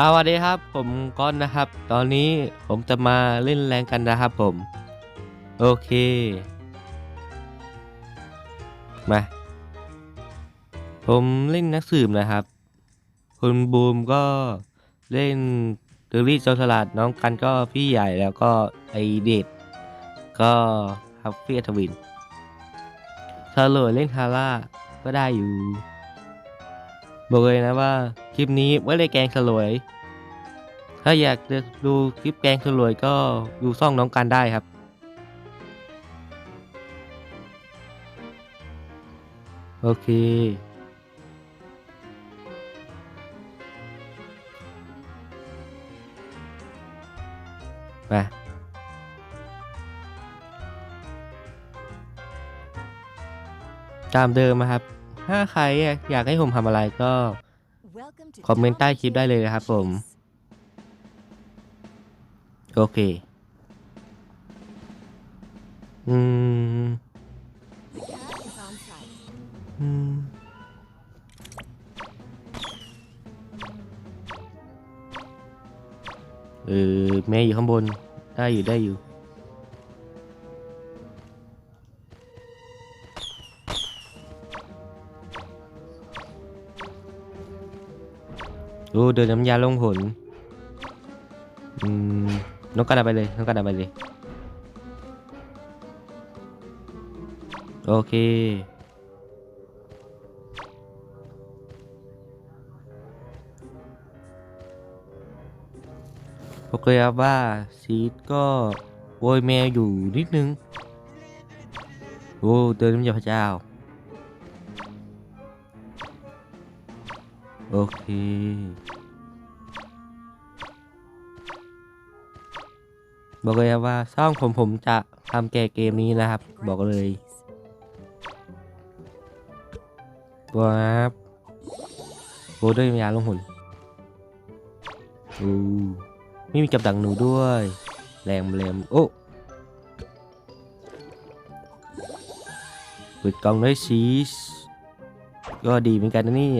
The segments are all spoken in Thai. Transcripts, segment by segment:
สวัสดีครับ ผมก้อนนะครับ ตอนนี้ผมจะมาเล่นแรงกันนะครับผม โอเค มา ผมเล่นนักสืบนะครับ คุณบูมก็เล่นเดอรี่โจรสลัดน้องกันก็พี่ใหญ่แล้วก็ไอเดดก็ฮับเฟียทวินซาโลเล่นฮาร่าก็ได้อยู่ บอกเลยนะว่า คลิปนี้ไม่ได้แกงสลวย ถ้าอยากจะดูคลิปแกงสลวยก็ดูซ่องน้องกันได้ครับโอเคมาตามเดิมนะครับ ถ้าใครอยากให้ผมทำอะไรก็ คอมเมนต์ใต้คลิปได้เลยนะครับผม โอเค อืม อืม เออแม่อยู่ข้างบน ได้อยู่ได้อยู่ โอ้เดินน้ำยาลงผลอืมน้องกันเอาไปเลยน้องกันเอาไปเลย โอเค โอเคครับว่าซีดก็โวยแมวอยู่นิดนึง โอ้เดินน้ำยาพระเจ้า โอเค บอกเลยครับว่าช่องผมผมจะทำแก่เกมนี้นะครับ บอกเลยว้าบโอ้ด้วยยาลงหุ่นอู้ไม่มีกับดักหนูด้วยแรงแรงโอ้เปิดกล่องด้วยชีสก็ดีเหมือนกันนะนี่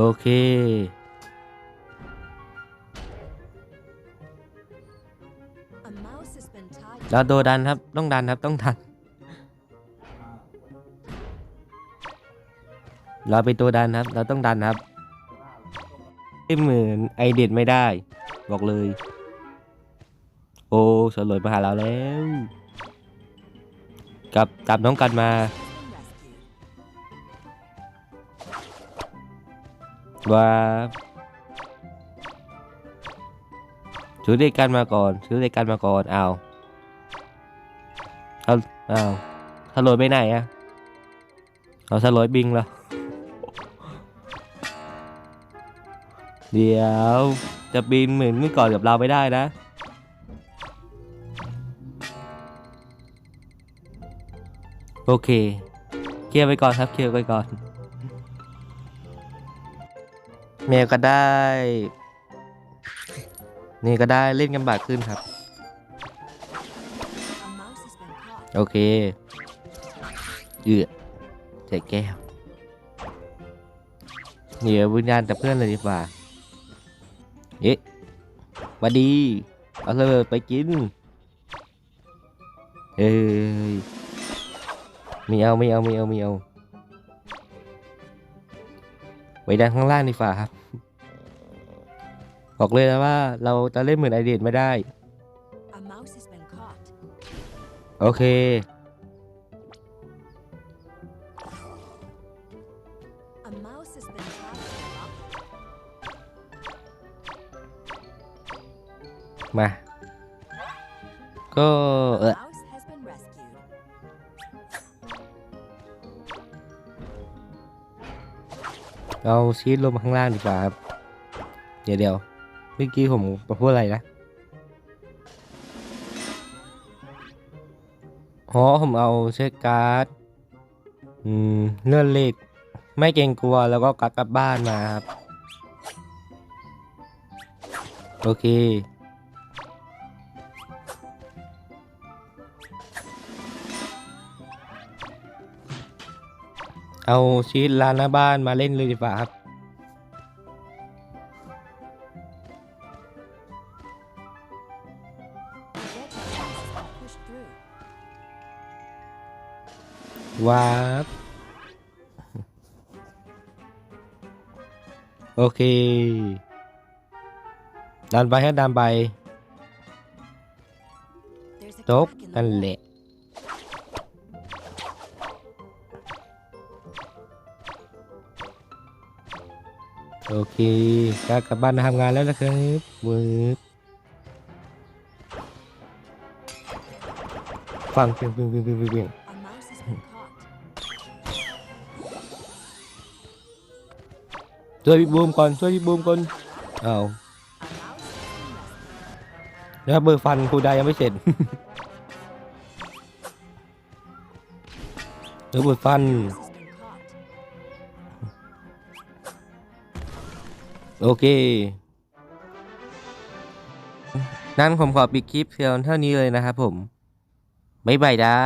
โอเค เราโดดันครับ ต้องดันครับ ต้องดัน เราเป็นตัวดันครับ เราต้องดันครับไม่เหมือนไอเด็ดไม่ได้ บอกเลย โอ้สลวยมาหาเราแล้ว กลับกลับน้องกันมา ว่าซื้อเด็กกันมาก่อน ซื้อเด็กกันมาก่อนเอาเอาเอาสลอยไปไหนอะเอาสลอยบิงแล้วเดี๋ยวจะบินเหมือนเมื่อก่อนกับเราไม่ได้นะ โอเค เคลียร์ไปก่อนครับ เคลียร์ไปก่อน แมวก็ได้ นี่ก็ได้เล่นกันบาดขึ้นครับ โอเคเอือใส่แก้วเหนียววิญญาณแต่เพื่อนเลยดีกว่าเอ๊ะหวัดดี เอาเลยไปกิน เอ้ยไม่เอาไม่เอาไม่เอาไม่เอา ไปดันข้างล่างดีกว่าครับ บอกเลยนะว่าเราจะเล่นเหมือนไอเดียไม่ได้ โอเค มา ก็เออ เอาชีสลงมาข้างล่างดีกว่าครับ เดี๋ยวเดี๋ยวเมื่อกี้ผมพูดอะไรนะอ๋อผมเอาเช็คการ์ดอืมเลื่อนเลขไม่เกรงกลัวแล้วก็กลับกลับบ้านมาครับ โอเค เอาชีตร้านหน้าบ้านมาเล่นเลยดีกว่าครับ ว้าบโอเค ดันไปให้ดันไปจบนั่ โอเคก็กลับบ้านมาทำงานแล้วนะครับมืดฟังเพียงเพียงเพียงเพียงเพียงช่วยพี่บูมก่อนช่วยพี่บูมก่อนอ้าวแล้วเบอร์ฟันครูดายังไม่เสร็จเดี๋ยวเบอร์ฟัน โอเค นั่นผมขอปิดคลิปเพียงเท่านี้เลยนะครับผม บ๊ายบายด้า